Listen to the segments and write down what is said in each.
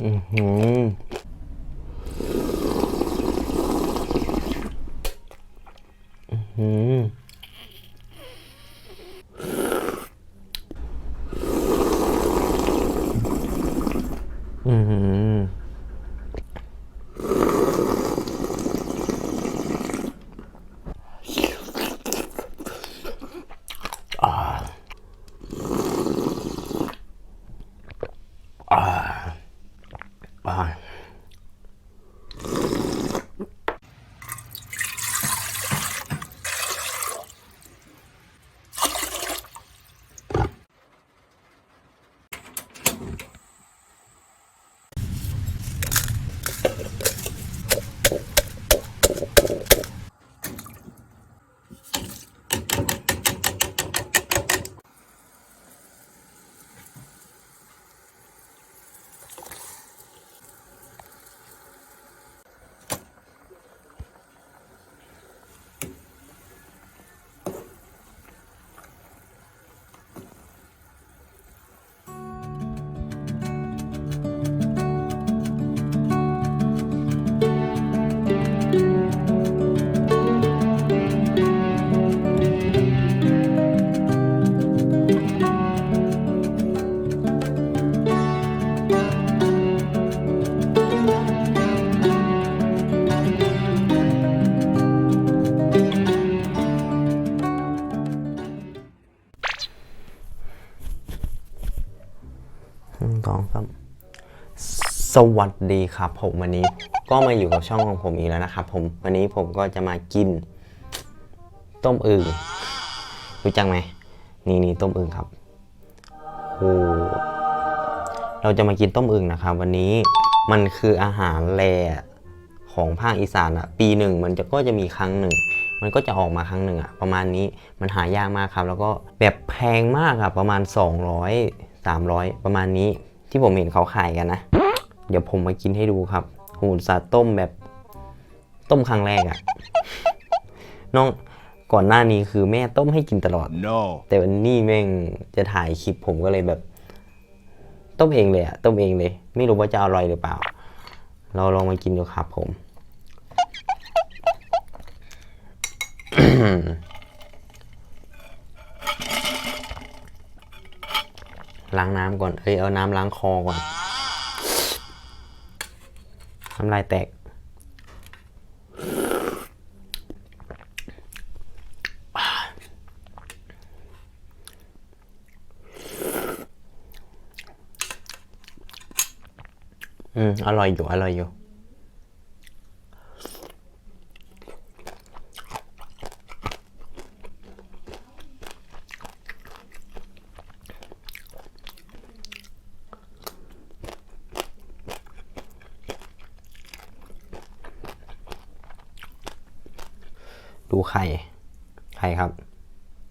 อือ สวัสดีครับผมวันนี้ก็มาอยู่กับช่องของผมอีกแล้วนะครับผมวันนี้ผมก็จะมากิน ต้มอึ่งรู้จักไหมนี่นี่ต้มอึ่งครับโอ้เราจะมากินต้มอึ่งนะครับ วันนี้มันคืออาหารแลของภาคอีสานอะปีหนึ่งมันจะก็จะมีครั้งหนึ่ง มันก็จะออกมาครั้งหนึ่งอะประมาณนี้มันหายากมากครับ แล้วก็แบบแพงมากอะประมาณ 200 300 ประมาณนี้ที่ผมเห็นเขาขายกันนะ เดี๋ยวผมมากินให้ดูครับ หูสาต้มแบบต้มครั้งแรกอะน้องก่อนหน้านี้คือแม่ต้มให้กินตลอด No. แต่วันนี้แม่งจะถ่ายคลิปผมก็เลยแบบ ต้มเองเลยอะต้มเองเลย ไม่รู้ว่าจะอร่อยหรือเปล่า เราลองมากินดูครับผม ล้างน้ำก่อน เอ้ยเอาน้ำล้างคอก่อน น้ำลายแตก อืม อร่อยอยู่ อร่อยอยู่ ไข่ไข่ครับ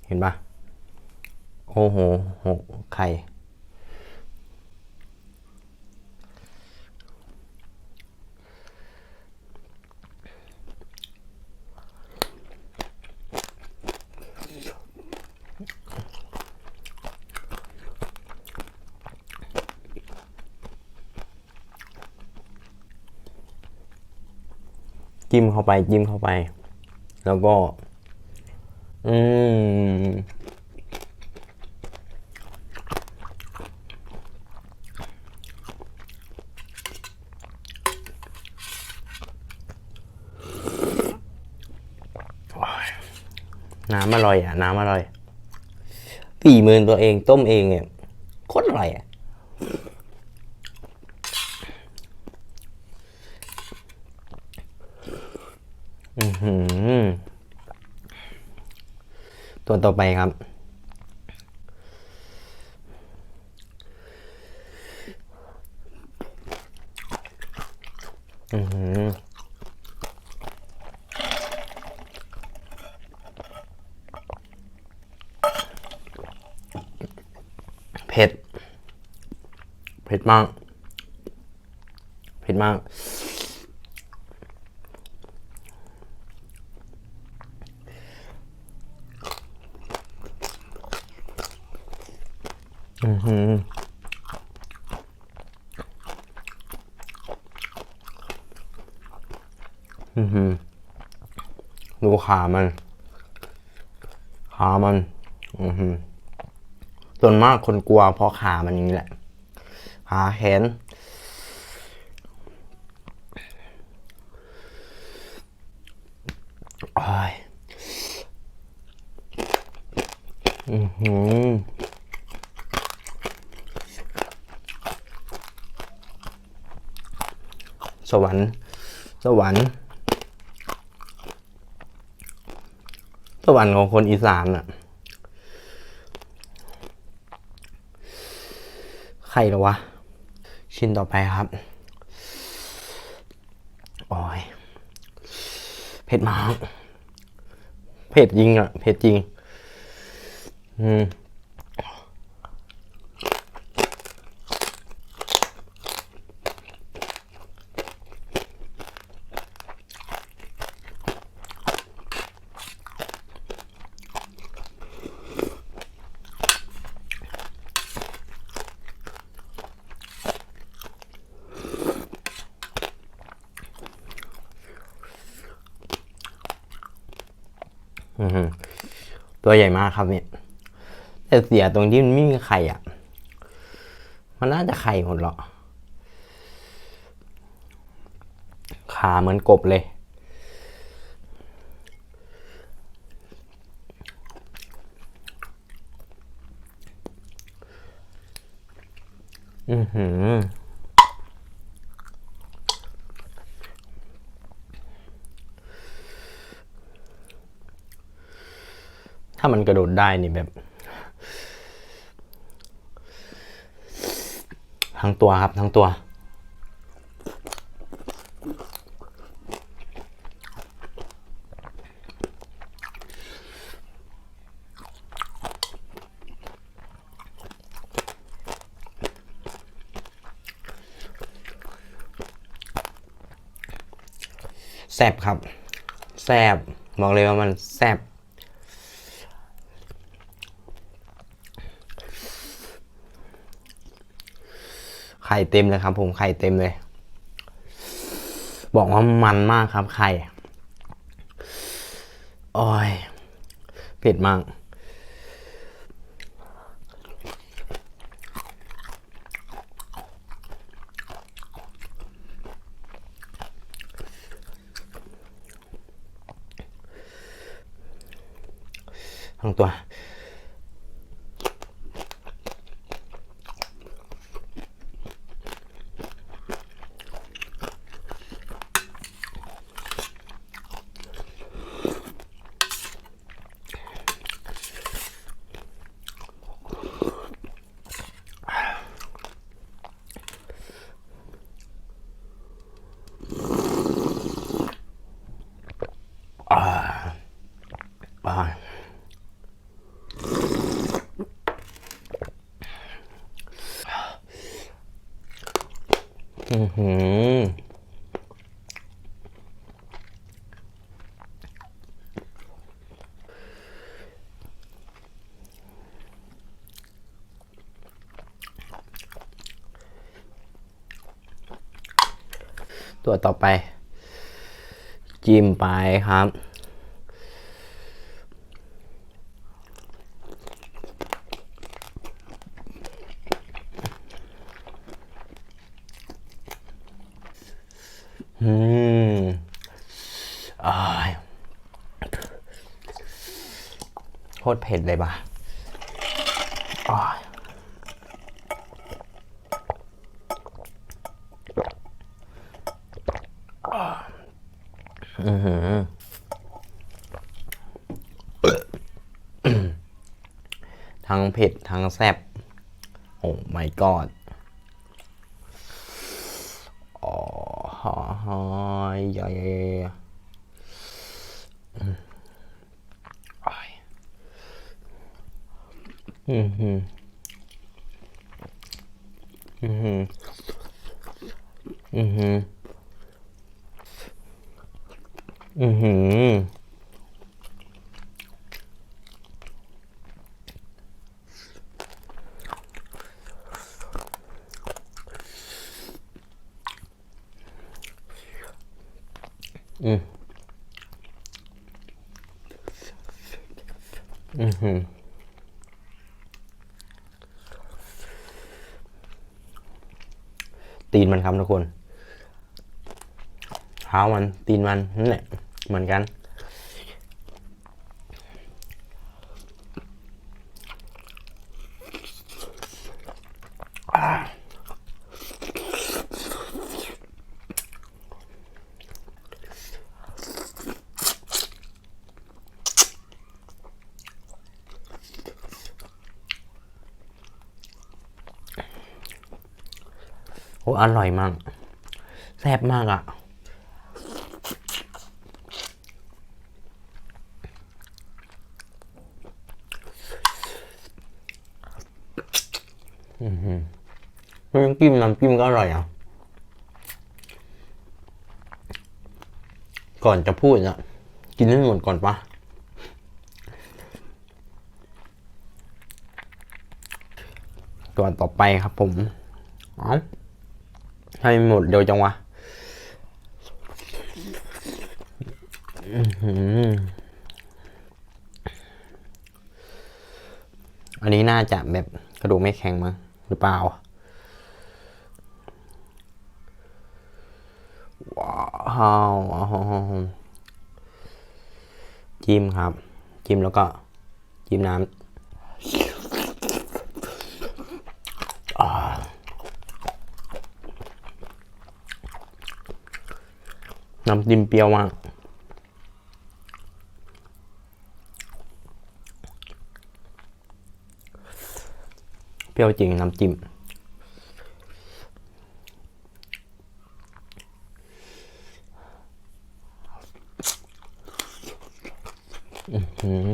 เห็นปะโอ้โหหกไข่จิ้มเข้าไปจิ้มเข้าไป แล้วก็ อืมน้ำอร่อยอะ น้ำอร่อยปีมือตัวเองต้มเองเนี่ยโคตรอร่อยอะ อือหือ ตัวต่อไปครับอือหือเผ็ด เผ็ดมาก เผ็ดมาก อือหือ อือหือ ดูขามัน ขามันส่วนมากคนกลัวเพราะขามันอย่างนี้แหละ ขาแขนอือหือสวรรค์ สวรรค์ สวรรค์ของคนอีสานอะใครหรอวะ ชิ้นต่อไปครับโอ้ยเผ็ดมากเผ็ดจริงอะเผ็ดจริง อืม ตัวใหญ่มากครับเนี่ย แต่เสียตรงที่มันไม่มีไข่อะ มันน่าจะไข่หมดหรอกขาเหมือนกบเลย อือหือ ถ้ามันกระโดดได้นี่แบบ ทั้งตัวครับทั้งตัว แซบครับ แซบบอกเลยว่ามันแซบ ข่เต็มเลยครับ ผมไข่เต็มเลย บอกว่ามันมากครับไข่โอ้ยเผ็ดมาก ทั้งตัว อือหือตัวต่อไป จิ้มไปครับ อืมอ้ายโคตรเผ็ดเลยป่ะอ้ายอือหือทั้งเผ็ด ทั้งแซ่บ โอ้ my god ha Ja, ja, ja, ja. Mm-hmm. Mm-hmm. Mm-hmm. Mm-hmm. อืมอือหือตีนมันครับทุกคนเท้ามันตีนมันนั่นแหละเหมือนกัน อ้อร่อยมาก แซ่บมากอะ่ะ อือหือน้ำจิ้มน้ำจิ้มก็อร่อยอะ ก่อนจะพูดอะ กินให้หมดก่อนปะก่อนต่อไปครับผม เอ้า ให้หมดเร็วจังวะอันนี้น่าจะแบบกระดูกไม่แข็งมั้งหรือเปล่าว้าวจิ้มครับ จิ้มแล้วก็จิ้มน้ำ น้ำจิ้มเปรี้ยวมากเปรี้ยวจริงน้ำจิ้มอือหือ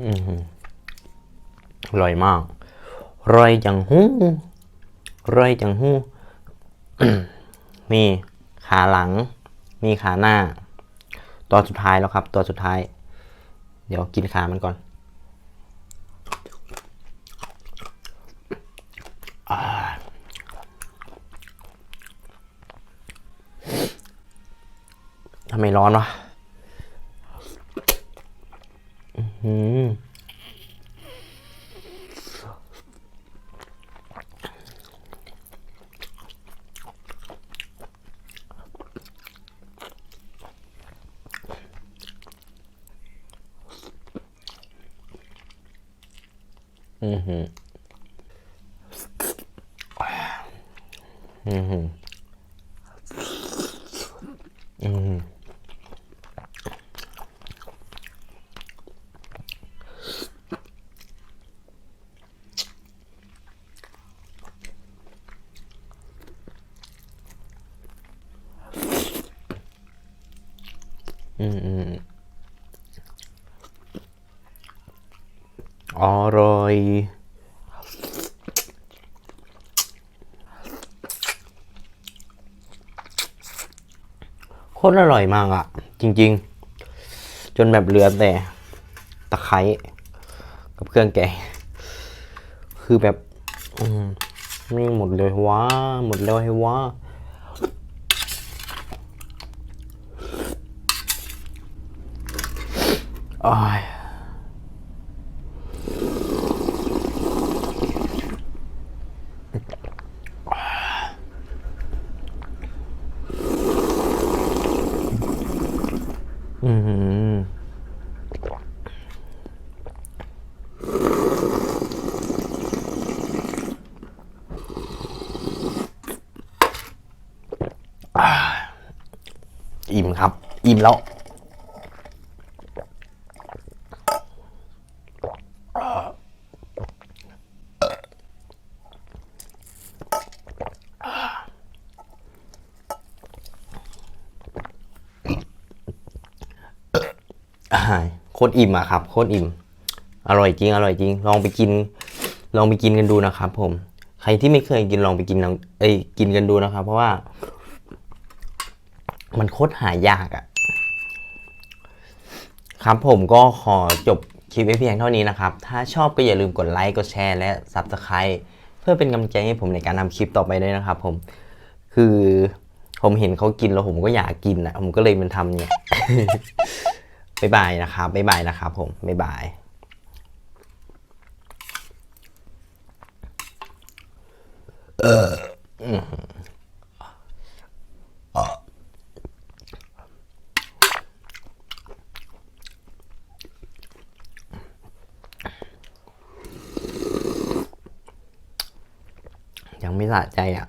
อื้อหืออ ร่อยมากร่อยจังหูอร่อยจังหูมีขาหลังมีขาหน้า ตัวสุดท้ายแล้วครับ ตัวสุดท้าย เดี๋ยวกินขามันก่อนทำไมร้อนวะอือ หืออือหืออือ อร่อย โคตรอร่อยมากอะจริง ๆ จนแบบเหลือแต่ตะไคร้กับเครื่องแกงคือแบบอืมนี่หมดเลยว้าหมดแล้วให้ว้าอ้ยอืม อิ่มครับ อิ่มแล้วโคตรอิ่มอะครับโคตรอิ่ม อร่อยจริง อร่อยจริง ลองไปกิน ลองไปกินกันดูนะครับ ผม ใครที่ไม่เคยกินลองไปกินลองเอ้ยกินกันดูนะครับ เพราะว่า มันโคตรหายากอะครับผมก็ขอจบคลิปไว้เพียงเท่านี้นะครับ ถ้าชอบก็อย่าลืมกดไลค์ กดแชร์ และ Subscribe เพื่อเป็นกำลังใจให้ผมในการทำคลิปต่อไปด้วยนะครับผม คือผมเห็นเขากินแล้วผมก็อยากกินอะผมก็เลยมันทำเนี่ยบ๊ายบายนะครับบ๊ายบายนะครับผมบ๊ายบายยังไม่ สะใจอะ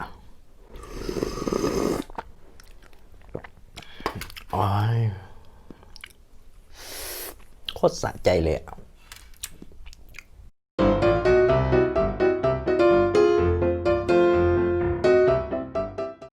โอ้ยโคตรสะใจเลยอะ